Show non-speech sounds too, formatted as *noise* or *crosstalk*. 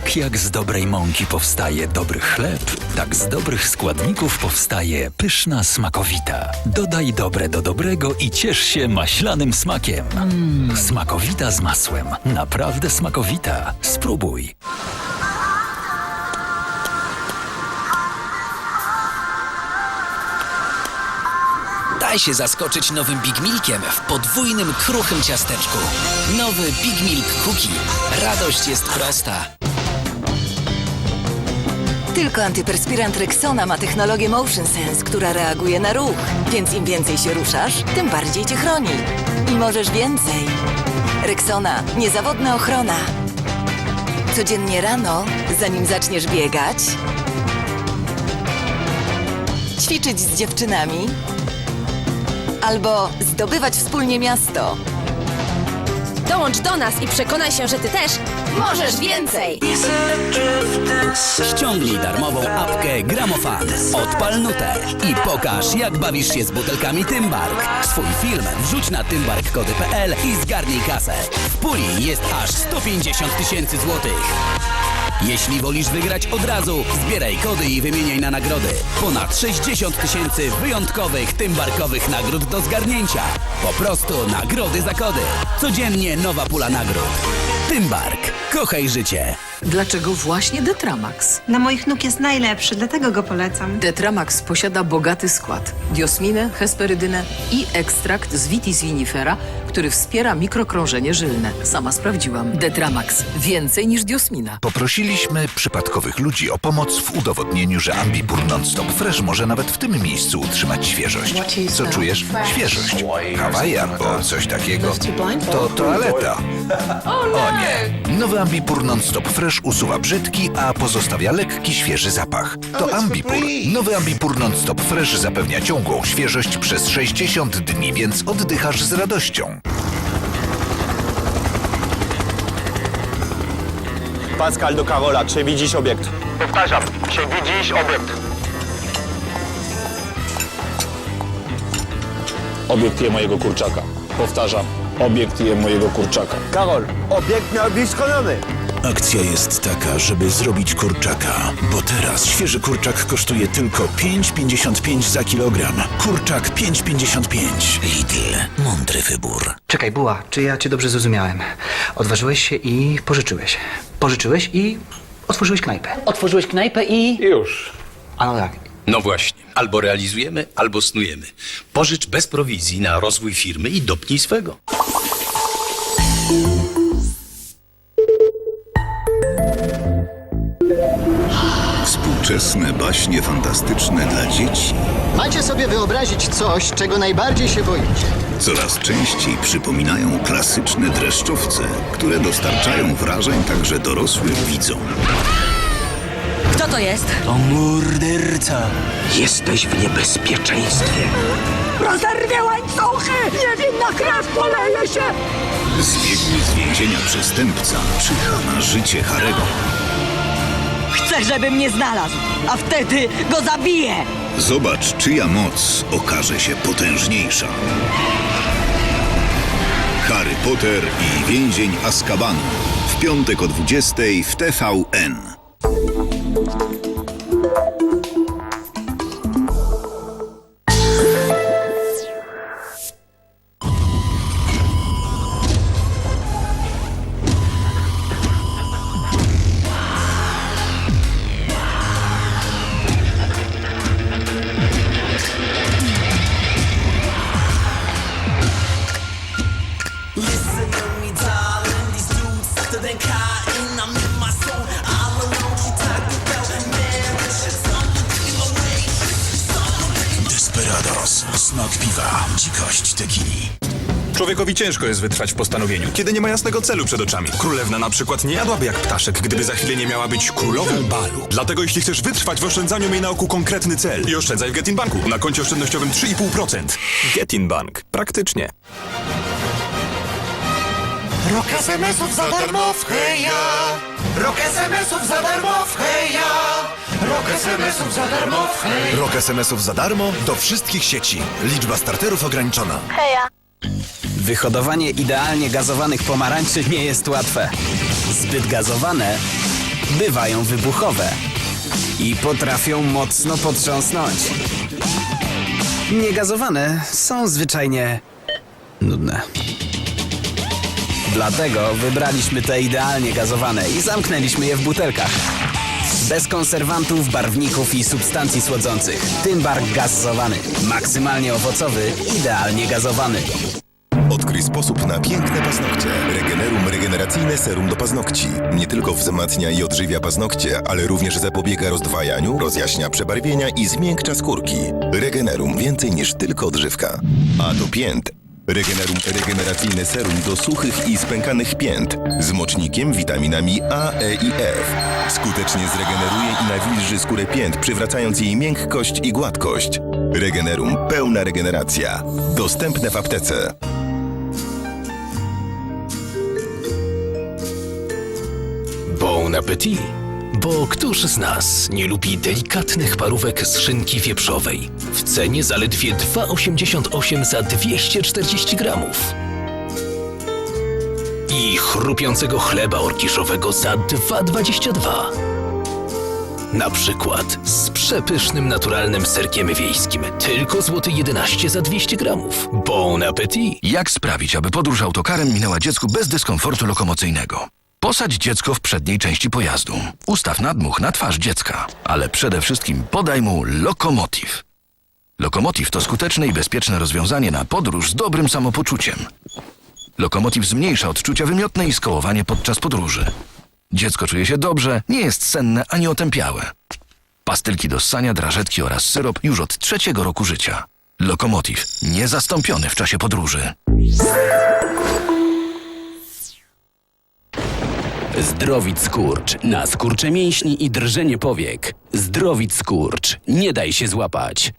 Tak jak z dobrej mąki powstaje dobry chleb, tak z dobrych składników powstaje pyszna smakowita. Dodaj dobre do dobrego i ciesz się maślanym smakiem. Mm, smakowita z masłem. Naprawdę smakowita. Spróbuj. Daj się zaskoczyć nowym Big Milkiem w podwójnym kruchym ciasteczku. Nowy Big Milk Cookie. Radość jest prosta. Tylko antyperspirant Rexona ma technologię Motion Sense, która reaguje na ruch. Więc im więcej się ruszasz, tym bardziej cię chroni. I możesz więcej. Rexona. Niezawodna ochrona. Codziennie rano, zanim zaczniesz biegać, ćwiczyć z dziewczynami albo zdobywać wspólnie miasto. Dołącz do nas i przekonaj się, że ty też możesz więcej! Ściągnij darmową apkę Gramofan. Odpal nutę i pokaż, jak bawisz się z butelkami Tymbark. Swój film wrzuć na tymbarkkody.pl i zgarnij kasę. W puli jest aż 150 tysięcy złotych. Jeśli wolisz wygrać od razu, zbieraj kody i wymieniaj na nagrody. Ponad 60 tysięcy wyjątkowych tymbarkowych nagród do zgarnięcia. Po prostu nagrody za kody. Codziennie nowa pula nagród. Tymbark. Kochaj życie. Dlaczego właśnie Detramax? Na moich nóg jest najlepszy, dlatego go polecam. Detramax posiada bogaty skład. Diosminę, hesperydynę i ekstrakt z vitis vinifera, który wspiera mikrokrążenie żylne. Sama sprawdziłam. Detramax. Więcej niż diosmina. Poprosiliśmy przypadkowych ludzi o pomoc w udowodnieniu, że Ambipur Non-Stop Fresh może nawet w tym miejscu utrzymać świeżość. Co czujesz? Świeżość. Kawaii albo coś takiego. To toaleta. *laughs* O nie. Nowy Ambipur Non-Stop Fresh usuwa brzydki, a pozostawia lekki, świeży zapach. To Ambipur. Nowy Ambipur Non-Stop Fresh zapewnia ciągłą świeżość przez 60 dni, więc oddychasz z radością. Pascal do Karola, czy widzisz obiekt? Powtarzam, czy widzisz obiekt? Obiekt je mojego kurczaka. Powtarzam, obiekt je mojego kurczaka. Karol, obiekt miał być szkolony. Akcja jest taka, żeby zrobić kurczaka, bo teraz świeży kurczak kosztuje tylko 5,55 za kilogram. Kurczak 5,55. Lidl. Mądry wybór. Czekaj, Buła, czy ja cię dobrze zrozumiałem? Odważyłeś się i pożyczyłeś. Pożyczyłeś i otworzyłeś knajpę. Otworzyłeś knajpę i... Już. A no tak. No właśnie, albo realizujemy, albo snujemy. Pożycz bez prowizji na rozwój firmy i dopnij swego. Współczesne baśnie fantastyczne dla dzieci Macie sobie wyobrazić coś, czego najbardziej się boicie. coraz częściej przypominają klasyczne dreszczowce, które dostarczają wrażeń także dorosłym widzom. Kto to jest? To morderca. Jesteś w niebezpieczeństwie. Rozerwie łańcuchy! Niewinna krew poleje się! Zbiegły z więzienia przestępca czyha na życie Harego. Chcę, żeby mnie znalazł, a wtedy go zabiję! Zobacz, czyja moc okaże się potężniejsza. Harry Potter i więzień Azkabanu. W piątek o 20 w TVN. Smak piwa. Dzikość tequili. Człowiekowi ciężko jest wytrwać w postanowieniu, kiedy nie ma jasnego celu przed oczami. Królewna na przykład nie jadłaby jak ptaszek, gdyby za chwilę nie miała być królową balu. Dlatego jeśli chcesz wytrwać w oszczędzaniu, miej na oku konkretny cel i oszczędzaj w Getin Banku. Na koncie oszczędnościowym 3,5%. Getin Bank. Praktycznie. Rok SMS-ów za darmo w Heja! Rok SMS-ów za darmo w Heja! Rok SMS-ów za darmo w Heja! Rok SMS-ów za darmo do wszystkich sieci. Liczba starterów ograniczona. Wyhodowanie idealnie gazowanych pomarańczy nie jest łatwe. Zbyt gazowane bywają wybuchowe i potrafią mocno potrząsnąć. Niegazowane są zwyczajnie nudne. Dlatego wybraliśmy te idealnie gazowane i zamknęliśmy je w butelkach. Bez konserwantów, barwników i substancji słodzących. Tymbark gazowany. Maksymalnie owocowy, idealnie gazowany. Odkryj sposób na piękne paznokcie. Regenerum regeneracyjne serum do paznokci. Nie tylko wzmacnia i odżywia paznokcie, ale również zapobiega rozdwajaniu, rozjaśnia przebarwienia i zmiękcza skórki. Regenerum więcej niż tylko odżywka. A do pięt. Regenerum regeneracyjne serum do suchych i spękanych pięt z mocznikiem, witaminami A, E i F. Skutecznie zregeneruje i nawilży skórę pięt, przywracając jej miękkość i gładkość. Regenerum pełna regeneracja. Dostępne w aptece. Bon appetit! Bo któż z nas nie lubi delikatnych parówek z szynki wieprzowej w cenie zaledwie 2,88 za 240 gramów? I chrupiącego chleba orkiszowego za 2,22. Na przykład z przepysznym naturalnym serkiem wiejskim tylko złoty 11 za 200 gramów. Bon appetit! Jak sprawić, aby podróż autokarem minęła dziecku bez dyskomfortu lokomocyjnego? Posadź dziecko w przedniej części pojazdu. Ustaw nadmuch na twarz dziecka, ale przede wszystkim podaj mu lokomotiv. Lokomotiv to skuteczne i bezpieczne rozwiązanie na podróż z dobrym samopoczuciem. Lokomotiv zmniejsza odczucia wymiotne i skołowanie podczas podróży. Dziecko czuje się dobrze, nie jest senne ani otępiałe. Pastylki do ssania, drażetki oraz syrop już od trzeciego roku życia. Lokomotiv, niezastąpiony w czasie podróży. Zdrowit skurcz na skurcze mięśni i drżenie powiek. Zdrowit skurcz. Nie daj się złapać.